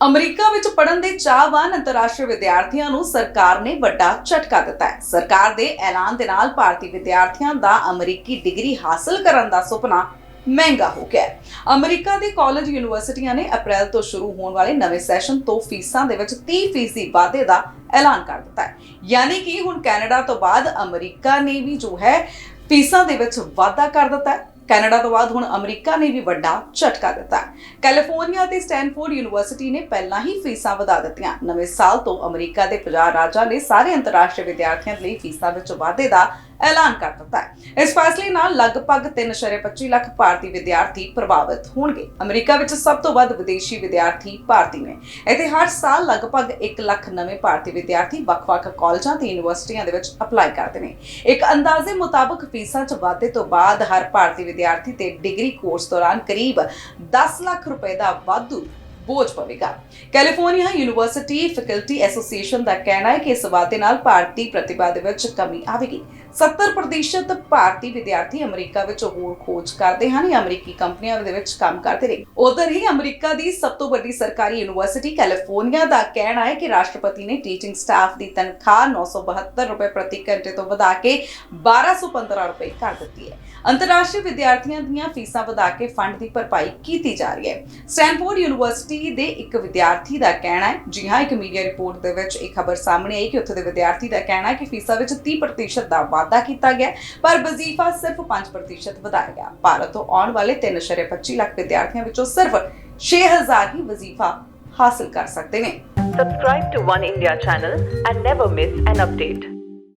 America ਵਿੱਚ ਪੜਨ ਦੇ ਚਾਹਵਾਨ ਅੰਤਰਰਾਸ਼ਟਰੀ ਵਿਦਿਆਰਥੀਆਂ ਨੂੰ ਸਰਕਾਰ ਨੇ ਵੱਡਾ ਝਟਕਾ ਦਿੱਤਾ ਹੈ। ਸਰਕਾਰ ਦੇ ਐਲਾਨ ਦੇ ਨਾਲ ਭਾਰਤੀ ਵਿਦਿਆਰਥੀਆਂ ਦਾ ਅਮਰੀਕੀ ਡਿਗਰੀ ਹਾਸਲ ਕਰਨ ਦਾ ਸੁਪਨਾ ਮਹਿੰਗਾ ਹੋ ਗਿਆ ਹੈ। ਅਮਰੀਕਾ ਦੇ ਕਾਲਜ ਯੂਨੀਵਰਸਿਟੀਆਂ ਨੇ ਅਪ੍ਰੈਲ ਤੋਂ ਸ਼ੁਰੂ ਹੋਣ ਵਾਲੇ ਨਵੇਂ ਸੈਸ਼ਨ ਤੋਂ ਫੀਸਾਂ ਦੇ ਵਿੱਚ 30% ਵਾਧੇ ਦਾ ਐਲਾਨ ਕਰ ਦਿੱਤਾ ਹੈ। ਯਾਨੀ ਕਿ ਹੁਣ ਕੈਨੇਡਾ ਤੋਂ ਬਾਅਦ ਅਮਰੀਕਾ ਨੇ ਵੀ ਜੋ ਹੈ, ਫੀਸਾਂ ਦੇ ਵਿੱਚ ਵਾਧਾ ਕਰ ਦਿੱਤਾ ਹੈ। ਕੈਨੇਡਾ ਤੋਂ ਬਾਅਦ ਹੁਣ ਅਮਰੀਕਾ ਨੇ ਵੀ ਵੱਡਾ ਝਟਕਾ ਦਿੱਤਾ ਕੈਲੀਫੋਰਨੀਆ ਤੇ ਸਟੈਨਫੋਰਡ ਯੂਨੀਵਰਸਿਟੀ ਨੇ ਪਹਿਲਾਂ ਹੀ ਫੀਸਾਂ ਵਧਾ ਦਿੱਤੀਆਂ। ਨਵੇਂ ਸਾਲ ਤੋਂ ਅਮਰੀਕਾ ਦੇ 50 ਰਾਜਾਂ ਨੇ ਸਾਰੇ ਅੰਤਰਰਾਸ਼ਟਰੀ ਵਿਦਿਆਰਥੀਆਂ ਲਈ ਫੀਸਾਂ ਵਿੱਚ ਵਾਧੇ ਦਾ ਐਲਾਨ ਕਰ ਦਿੱਤਾ ਹੈ। ਇਸ ਫੈਸਲੇ ਨਾਲ ਲਗਭਗ 3.25 ਲੱਖ ਭਾਰਤੀ ਵਿਦਿਆਰਥੀ ਪ੍ਰਭਾਵਿਤ ਹੋਣਗੇ। ਅਮਰੀਕਾ ਵਿੱਚ ਸਭ ਤੋਂ ਵੱਧ ਵਿਦੇਸ਼ੀ ਵਿਦਿਆਰਥੀ ਭਾਰਤੀ ਨੇ। ਇੱਥੇ ਹਰ ਸਾਲ ਲਗਭਗ 1 ਲੱਖ ਨਵੇਂ ਭਾਰਤੀ ਵਿਦਿਆਰਥੀ ਵੱਖ-ਵੱਖ ਕਾਲਜਾਂ ਤੇ ਯੂਨੀਵਰਸਿਟੀਆਂ ਦੇ ਵਿੱਚ ਅਪਲਾਈ ਕਰਦੇ ਨੇ। ਇੱਕ ਅੰਦਾਜ਼ੇ ਮੁਤਾਬਕ ਫੀਸਾਂ 'ਚ ਵਾਧੇ ਤੋਂ ਬਾਅਦ ਹਰ ਭਾਰਤੀ ਵਿਦਿਆਰਥੀ ਤੇ ਡਿਗਰੀ ਕੋਰਸ ਦੌਰਾਨ ਕਰੀਬ 10 ਲੱਖ ਰੁਪਏ ਦਾ ਵਾਧੂ ਬੋਝ ਪਵੇਗਾ। ਕੈਲੀਫੋਰਨੀਆ ਯੂਨੀਵਰਸਿਟੀ ਫੈਕਲਟੀ ਐਸੋਸੀਏਸ਼ਨ ਦਾ ਕਹਿਣਾ ਹੈ ਕਿ ਇਸ ਵਾਧੇ ਨਾਲ ਭਾਰਤੀ ਪ੍ਰਤਿਭਾ ਦੇ ਵਿੱਚ ਕਮੀ ਆਵੇਗੀ। 70% ਭਾਰਤੀ ਵਿਦਿਆਰਥੀ ਅਮਰੀਕਾ ਵਿੱਚ ਹੋਰ ਖੋਜ ਕਰਦੇ ਹਨ ਜਾਂ ਅਮਰੀਕੀ ਕੰਪਨੀਆਂ ਦੇ ਵਿੱਚ ਕੰਮ ਕਰਦੇ ਨੇ। ਉਧਰ ਹੀ ਅਮਰੀਕਾ ਦੀ ਸਭ ਤੋਂ ਵੱਡੀ ਸਰਕਾਰੀ ਯੂਨੀਵਰਸਿਟੀ ਕੈਲੀਫੋਰਨੀਆ ਦਾ ਕਹਿਣਾ ਹੈ ਕਿ ਰਾਸ਼ਟਰਪਤੀ ਨੇ ਟੀਚਿੰਗ ਸਟਾਫ ਦੀ ਤਨਖਾਹ 972 ਰੁਪਏ ਪ੍ਰਤੀ ਘੰਟੇ ਤੋਂ ਵਧਾ ਕੇ 1215 ਰੁਪਏ ਕਰ ਦਿੱਤੀ ਹੈ। ਅੰਤਰਰਾਸ਼ਟਰੀ ਵਿਦਿਆਰਥੀਆਂ ਦੀਆਂ ਫੀਸਾਂ ਵਧਾ ਕੇ ਫੰਡ ਦੀ ਭਰਪਾਈ ਕੀਤੀ ਜਾ ਰਹੀ ਹੈ। ਸਟੈਨਫੋਰਡ ਯੂਨੀਵਰਸਿਟੀ ਦੇ ਇੱਕ ਵਿਦਿਆਰਥੀ ਦਾ ਕਹਿਣਾ ਹੈ। ਜੀ ਹਾਂ, ਇੱਕ ਮੀਡੀਆ ਰਿਪੋਰਟ ਦੇ ਵਿੱਚ ਇਹ ਖਬਰ ਸਾਹਮਣੇ ਆਈ ਕਿ ਉੱਥੇ ਦੇ ਵਿਦਿਆਰਥੀ ਦਾ ਕਹਿਣਾ ਹੈ ਕਿ ਫੀਸਾਂ ਵਿੱਚ 30% ਦਾ ਵਾਧਾ ਕੀਤਾ ਗਿਆ ਪਰ ਵਜ਼ੀਫਾ ਸਿਰਫ 5% ਵਧਾਇਆ ਗਿਆ। ਭਾਰਤ ਤੋਂ ਆਉਣ ਵਾਲੇ 3.25 ਲੱਖ ਵਿਦਿਆਰਥੀਆਂ ਵਿੱਚੋਂ ਸਿਰਫ 6000 ਹੀ ਵਜ਼ੀਫਾ ਹਾਸਲ ਕਰ ਸਕਦੇ ਨੇ। Subscribe to One India channel and never miss an update.